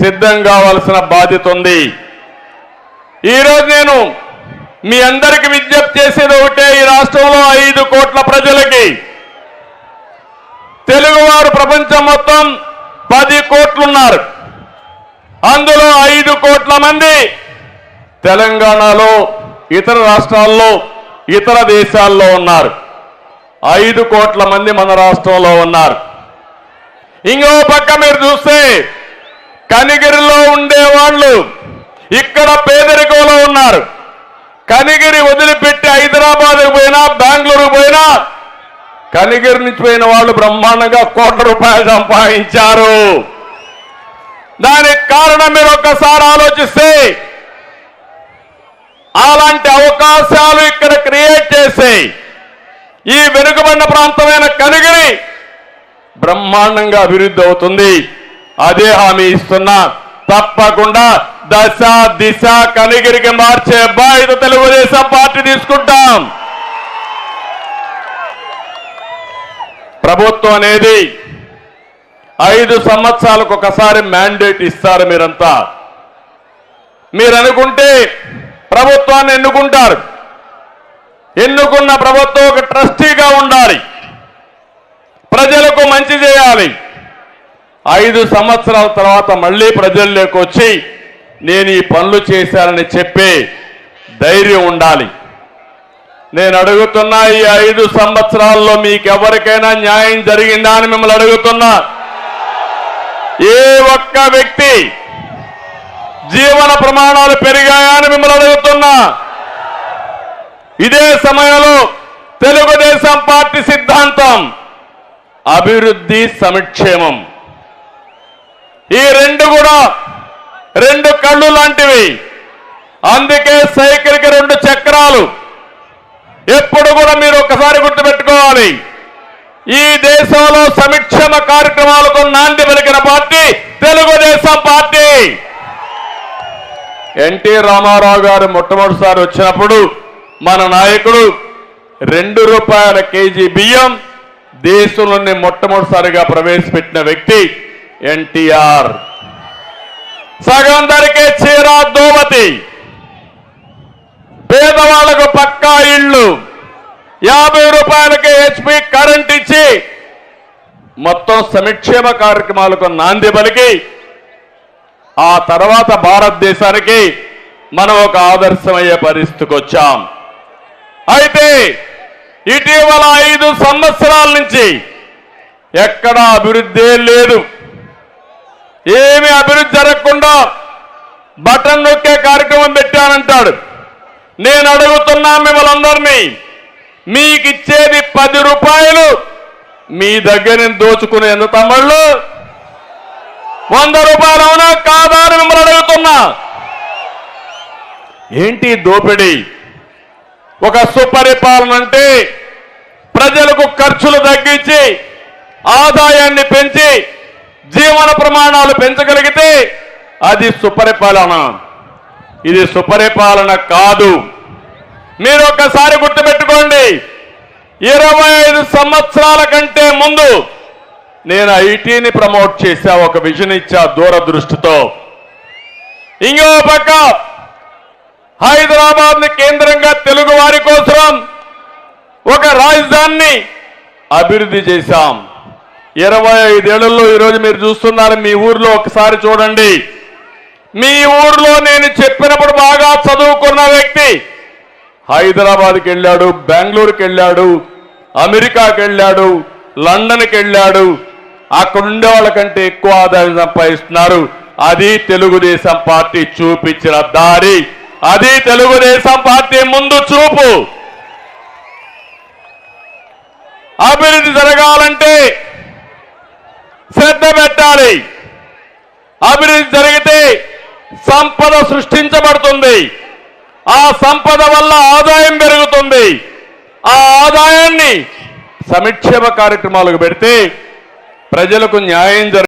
సిద్ధం కావాల్సిన బాధ్యత ఉంది. ఈరోజు నేను మీ అందరికి విజ్ఞప్తి చేసేది ఒకటే ఈ రాష్ట్రంలో ఐదు కోట్ల ప్రజలకి తెలుగువారు ప్రపంచం మొత్తం పది కోట్లున్నారు. అందులో ఐదు కోట్ల మంది తెలంగాణలో ఇతర రాష్ట్రాల్లో ఇతర దేశాల్లో ఉన్నారు. ఐదు కోట్ల మంది మన రాష్ట్రంలో ఉన్నారు. ఇంకో పక్క మీరు చూస్తే కనిగిరిలో ఉండే వాళ్ళు ఇక్కడ పేదరికంలో ఉన్నారు. కనిగిరి వదిలిపెట్టి హైదరాబాద్ పోయినా బెంగళూరు పోయినా కనిగిరి నుంచి పోయిన వాళ్ళు బ్రహ్మాండంగా కోట్ల రూపాయలు సంపాదించారు. దానికి కారణం మీరు ఒక్కసారి ఆలోచిస్తే అలాంటి అవకాశాలు ఇక్కడ క్రియేట్ చేసే ఈ వెనుకబడిన ప్రాంతమైన కనిగిరి బ్రహ్మాండంగా అభివృద్ధి అవుతుంది. అదే హామీ ఇస్తున్నా. తప్పకుండా దశ దిశ కనిగిరికి మార్చే బాధ్యత తెలుగుదేశం పార్టీ తీసుకుంటాం. ప్రభుత్వం అనేది ఐదు సంవత్సరాలకు ఒకసారి మ్యాండేట్ ఇస్తారు మీరంతా. మీరు అనుకుంటే ప్రభుత్వాన్ని ఎన్నుకుంటారు. ఎన్నుకున్న ప్రభుత్వం ఒక ట్రస్టీగా ఉండాలి. ప్రజలకు మంచి చేయాలి. ఐదు సంవత్సరాల తర్వాత మళ్ళీ ప్రజల్లోకి వచ్చి నేను ఈ పనులు చేశానని చెప్పే ధైర్యం ఉండాలి. నేను అడుగుతున్నా ఈ ఐదు సంవత్సరాల్లో మీకు ఎవరికైనా న్యాయం జరిగిందా అని మిమ్మల్ని అడుగుతున్నా. ఏ ఒక్క వ్యక్తి జీవన ప్రమాణాలు పెరిగాయా అని మిమ్మల్ని అడుగుతున్నా. ఇదే సమయంలో తెలుగుదేశం పార్టీ సిద్ధాంతం అభివృద్ధి సంక్షేమం ఈ రెండు కూడా రెండు కళ్ళు లాంటివి. అందుకే సైకిల్కి రెండు చక్రాలు. ఎప్పుడు కూడా మీరు ఒకసారి గుర్తుపెట్టుకోవాలి. ఈ దేశంలో సంక్షేమ కార్యక్రమాలకు నాంది పలికిన party Telugu Desam party. NT Rama Rao గారు మొట్టమొదటిసారి వచ్చినప్పుడు మన నాయకుడు రెండు రూపాయల కేజీ బియ్యం దేశంలోని మొట్టమొదటిసారిగా ప్రవేశపెట్టిన వ్యక్తి ఎన్టీఆర్. సగం ధరకే చీర దోవతి పేదవాళ్ళకు పక్కా ఇళ్ళు. యాభై రూపాయలకి హెచ్పి కరెంట్ ఇచ్చి మొత్తం సంక్షేమ కార్యక్రమాలకు నాంది పలికి. ఆ తర్వాత భారతదేశానికి మనం ఒక ఆదర్శమయ్యే పరిస్థితికి వచ్చాం. అయితే ఇటీవల ఐదు సంవత్సరాల నుంచి ఎక్కడా అభివృద్ధి లేదు. ఏమి అభివృద్ధి జరగకుండా బటన్ నొక్కే కార్యక్రమం పెట్టానంటాడు. నేను అడుగుతున్నా మిమ్మల్ని అందరినీ మీకు ఇచ్చేది పది రూపాయలు మీ దగ్గర నుంచి దోచుకునే ఎంత తమ్ముళ్ళు. వంద రూపాయలు అవునా కాదా అని మిమ్మల్ని అడుగుతున్నా. ఏంటి దోపిడీ? ఒక సుపరిపాలన అంటే ప్రజలకు ఖర్చులు తగ్గించి ఆదాయాన్ని పెంచి జీవన ప్రమాణాలు పెంచగలిగితే అది సుపరిపాలన. ఇది సుపరిపాలన కాదు. మీరు ఒకసారి గుర్తుపెట్టుకోండి. ఇరవై ఐదు సంవత్సరాల కంటే ముందు నేను ఐటీని ప్రమోట్ చేశా ఒక విజన్ ఇచ్చా దూరదృష్టితో. ఇంకో పక్క హైదరాబాద్ని కేంద్రంగా తెలుగు వారి కోసం ఒక రాజధానిని అభివృద్ధి చేశాం. ఇరవై ఐదేళ్ళలో ఈరోజు మీరు చూస్తున్నారు మీ ఊర్లో ఒకసారి చూడండి. మీ ఊర్లో నేను చెప్పినప్పుడు బాగా చదువుకున్న వ్యక్తి హైదరాబాద్కి వెళ్ళాడు బెంగళూరుకి వెళ్ళాడు అమెరికాకి వెళ్ళాడు లండన్కి వెళ్ళాడు. అక్కడ ఉండే వాళ్ళకంటే ఎక్కువ ఆదాయం సంపాదిస్తున్నారు. అది తెలుగుదేశం పార్టీ చూపించిన దారి. అది తెలుగుదేశం పార్టీ ముందు చూపు. అభివృద్ధి జరగాలంటే శ్రద్ధ పెట్టాలి. అభివృద్ధి జరిగితే సంపద సృష్టించబడుతుంది. ఆ సంపద వల్ల ఆదాయం పెరుగుతుంది. ఆ ఆదాయాన్ని సంక్షేమ కార్యక్రమాలకు పెడితే ప్రజలకు న్యాయం జరుగుతుంది